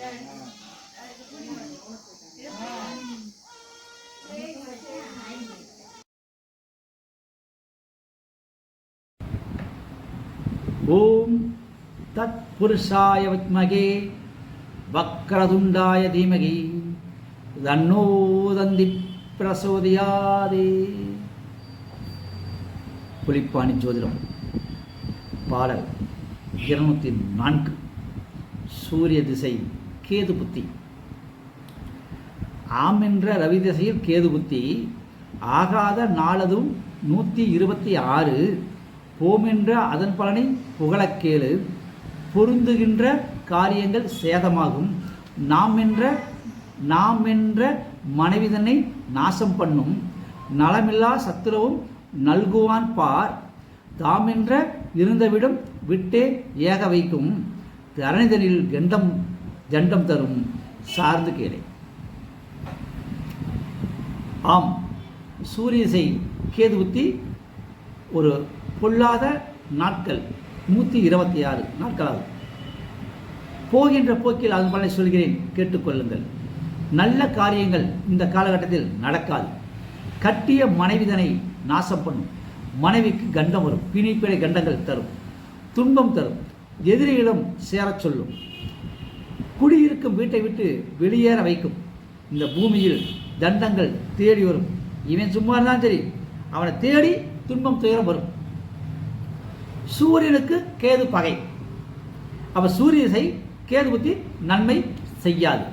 ஓம் தத் புருஷாய வித்மகே வக்ரதுண்டாய தீமகி தன்னோ தந்தி பிரசோதியாதே. புலிப்பாணி ஜோதிடம். பாடல் இருநூத்தி நான்கு. சூரிய திசை கேது புத்தி. ஆம் என்ற ரவி திசையில் கேது புத்தி. ஆகாத நாளதும் நூற்றி இருபத்தி ஆறு. போமென்ற அதன் பலனை புகழக் கேளு. பொருந்துகின்ற காரியங்கள் சேதமாகும். நாம் என்ற நாம் என்ற மனைவிதனை நாசம் பண்ணும். நலமில்லா சத்துருவும் நல்குவான் பார். தாம் என்ற இருந்தவிடம் விட்டே ஏக வைக்கும். தரணிதனில் கெண்டம் ஜண்டம் தரும் சார்ந்து கேளை ஆம் சூரியசை கேதுபுத்தி ஒரு பொல்லாத நாட்கள் நூற்றி இருபத்தி ஆறு நாட்களாகும். போகின்ற போக்கில் அதன் பலனை சொல்கிறேன் கேட்டுக்கொள்ளுங்கள். நல்ல காரியங்கள் இந்த காலகட்டத்தில் நடக்காது. கட்டிய மனைவிதனை நாசம் பண்ணும். மனைவிக்கு கண்டம் வரும். பிணிப்பிடை கண்டங்கள் தரும். துன்பம் தரும். எதிரியிடம் சேரச் சொல்லும். குடியிருக்கும் வீட்டை விட்டு வெளியேற வைக்கும். இந்த பூமியில் தண்டங்கள் தேடி வரும். இவன் சும்மா இருந்தாலும் சரி அவனை தேடி துன்பம் துயரம் வரும். சூரியனுக்கு கேது பகை. அப்போ சூரிய திசை கேது புத்தி நன்மை செய்யாது.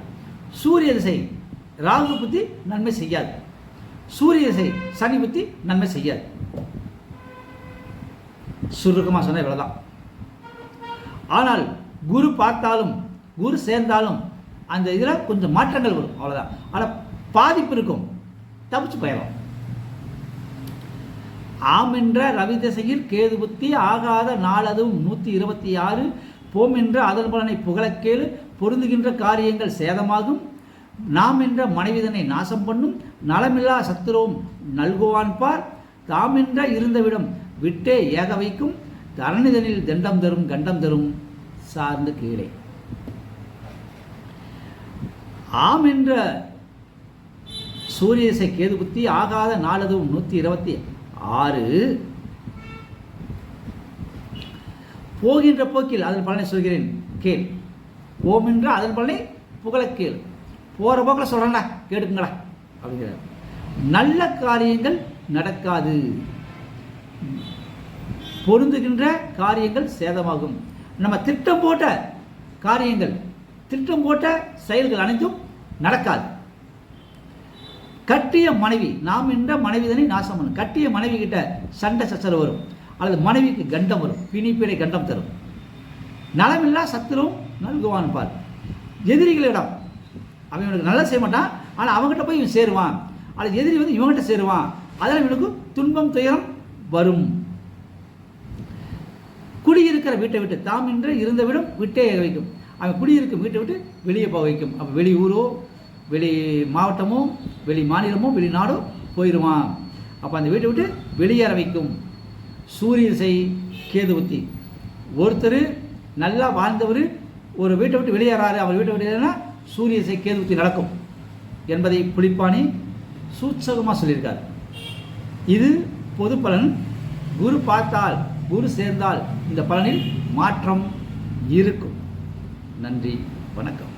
சூரிய திசை ராகு புத்தி நன்மை செய்யாது. சூரிய திசை சனி புத்தி நன்மை செய்யாது. சுருக்கமாக சொன்ன இவ்வளோதான் ஆனால் குரு பார்த்தாலும் குரு சேர்ந்தாலும் அந்த இதில் கொஞ்சம் மாற்றங்கள் வரும் அவ்வளோதான் ஆனால் பாதிப்பு இருக்கும். தப்பிச்சு போயிடலாம். ஆம் என்ற ரவி திசையில் கேது புத்தி ஆகாத நாளதும் நூற்றி இருபத்தி ஆறு. போம் என்ற அதன் பலனை புகழக்கேடு பொருந்துகின்ற காரியங்கள் சேதமாகும். நாம் என்ற மனைவிதனை நாசம் பண்ணும். நலமில்லா சத்துருவும் நல்குவான் பார். தாம் என்ற இருந்தவிடம் விட்டே ஏக வைக்கும். தரணிதனில் தண்டம் தரும் கண்டம் தரும். சார்ந்து கீழே. ஆம் என்ற சூரியசை கேது புத்தி ஆகாத நாளதும் நூற்றி இருபத்தி ஆறு. போகின்ற போக்கில் அதன் பலனை சொல்கிறேன். கேள். ஓம் என்ற அதன் பலனை புகழ கேள். போகிற போக்கில் சொல்கிறேன்டா கேட்டுக்குங்களா அப்படிங்கிறார். நல்ல காரியங்கள் நடக்காது. பொருந்துகின்ற காரியங்கள் சேதமாகும். நம்ம திட்டம் போட்ட காரியங்கள் திட்டம் போட்ட செயல்கள் அனைத்தும் நடக்காது. கட்டிய மனைவி நாம் என்ற மனைவிதனை நாசம் பண்ணும். கட்டிய மனைவி கிட்ட சண்டை சச்சரவு வரும். அல்லது மனைவிக்கு கண்டம் வரும். பிணிப்பிடை கண்டம் தரும். நலமில்லா சத்துரும் நல்குவான் பார். எதிரிகளிடம் அவன் இவனுக்கு நல்லா செய்ய மாட்டான். ஆனால் அவங்ககிட்ட போய் இவன் சேருவான். அல்லது எதிரி வந்து இவங்ககிட்ட சேருவான். அதனால் இவனுக்கு துன்பம் துயரம் வரும். குடியிருக்கிற வீட்டை விட்டு தாம் என்று இருந்த விடம் விட்டே வைக்கும். அவன் குடியிருக்கும் வீட்டை விட்டு வெளியே போக வைக்கும். அப்போ வெளி ஊரோ வெளி மாவட்டமோ வெளி மாநிலமோ வெளிநாடோ போயிடுவான் அப்போ அந்த வீட்டை விட்டு வெளியேற வைக்கும். சூரிய செய் கேது புத்தி. ஒருத்தர் நல்லா வாழ்ந்தவர் ஒரு வீட்டை விட்டு வெளியேறாரு. அவர் வீட்டை விட்டு சூரிய செய் கேது புத்தி நடக்கும் என்பதை புளிப்பானி சூட்சகமாக சொல்லியிருக்கார். இது பொது பலன். குரு பார்த்தால் குரு சேர்ந்தால் இந்த பலனில் மாற்றம் இருக்கும். நன்றி வணக்கம்.